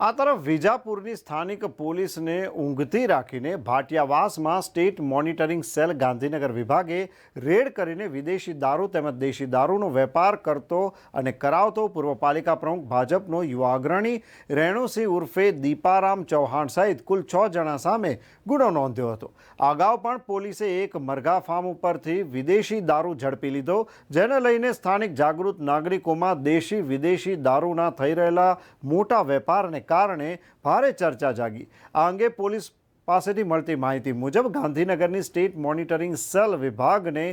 આ તરફ વિજાપુરની સ્થાનિક પોલીસને ઊંઘતી રાખીને ભાટિયાવાસમાં સ્ટેટ મોનિટરિંગ સેલ ગાંધીનગર વિભાગે રેડ કરીને વિદેશી દારૂ તેમજ દેશી દારૂનો વેપાર કરતો અને કરાવતો પૂર્વ પાલિકા પ્રમુખ ભાજપનો યુવા અગ્રણી રેણુસિંહ ઉર્ફે દીપારામ ચૌહાણ સહિત કુલ છ જણા સામે ગુનો નોંધ્યો હતો. અગાઉ પણ પોલીસે એક મરઘા ફાર્મ ઉપરથી વિદેશી દારૂ ઝડપી લીધો, જેને લઈને સ્થાનિક જાગૃત નાગરિકોમાં દેશી વિદેશી દારૂના થઈ રહેલા મોટા વેપારને કારણે ભારે ચર્ચા જાગી. આ અંગે પોલીસ પાસેથી મળતી માહિતી મુજબ ગાંધીનગરની સ્ટેટ મોનિટરિંગ સેલ વિભાગને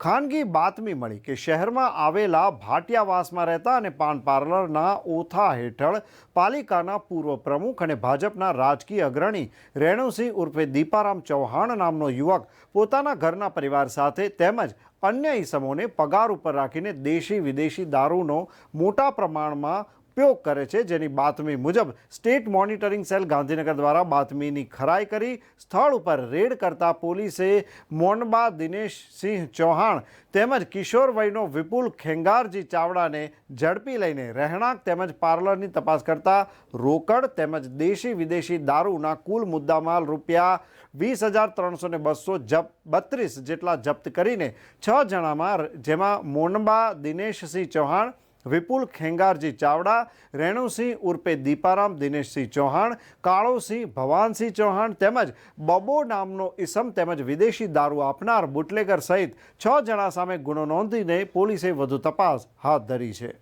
ખાનગી બાતમી મળી કે શહેરમાં આવેલા ભાટિયાવાસમાં રહેતા અને પાન પાર્લરના ઓથા હેઠળ પાલિકાના પૂર્વ પ્રમુખ અને ભાજપના રાજકીય અગ્રણી રેણુસિંહ ઉર્ફે દીપારામ ચૌહાણ નામનો યુવક પોતાના ઘરના પરિવાર સાથે તેમજ અન્ય ઈસમોને પગાર ઉપર રાખીને દેશી વિદેશી દારૂનો મોટા પ્રમાણમાં ઉપયોગ કરે છે, જેની બાતમી મુજબ સ્ટેટ મોનિટરિંગ સેલ ગાંધીનગર દ્વારા બાતમીની ખરાઈ કરી સ્થળ ઉપર રેડ કરતા પોલીસે મોનબા દિનેશસિંહ ચૌહાણ તેમજ કિશોર વયનો વિપુલ ખેંગારજી ચાવડાને ઝડપી લઈને રહેણાંક તેમજ પાર્લરની તપાસ કરતા રોકડ તેમજ દેશી વિદેશી દારૂના કુલ મુદ્દામાલ રૂપિયા વીસ હજાર ત્રણસો ને બસો જપ, બત્રીસ જેટલા જપ્ત કરીને છ જણામાં, જેમાં મોનબા દિનેશસિંહ ચૌહાણ વિપુલ ખેંગારજી ચાવડા, રેણુસિંહ ઉર્ફે દીપારામ, દિનેશસિંહ ચૌહાણ, કાળોસિંહ ભવાનસિંહ ચૌહાણ તેમજ બબો નામનો ઇસમ તેમજ વિદેશી દારૂ આપનાર બુટલેગર સહિત છ જણા સામે ગુનો નોંધીને પોલીસે વધુ તપાસ હાથ ધરી છે.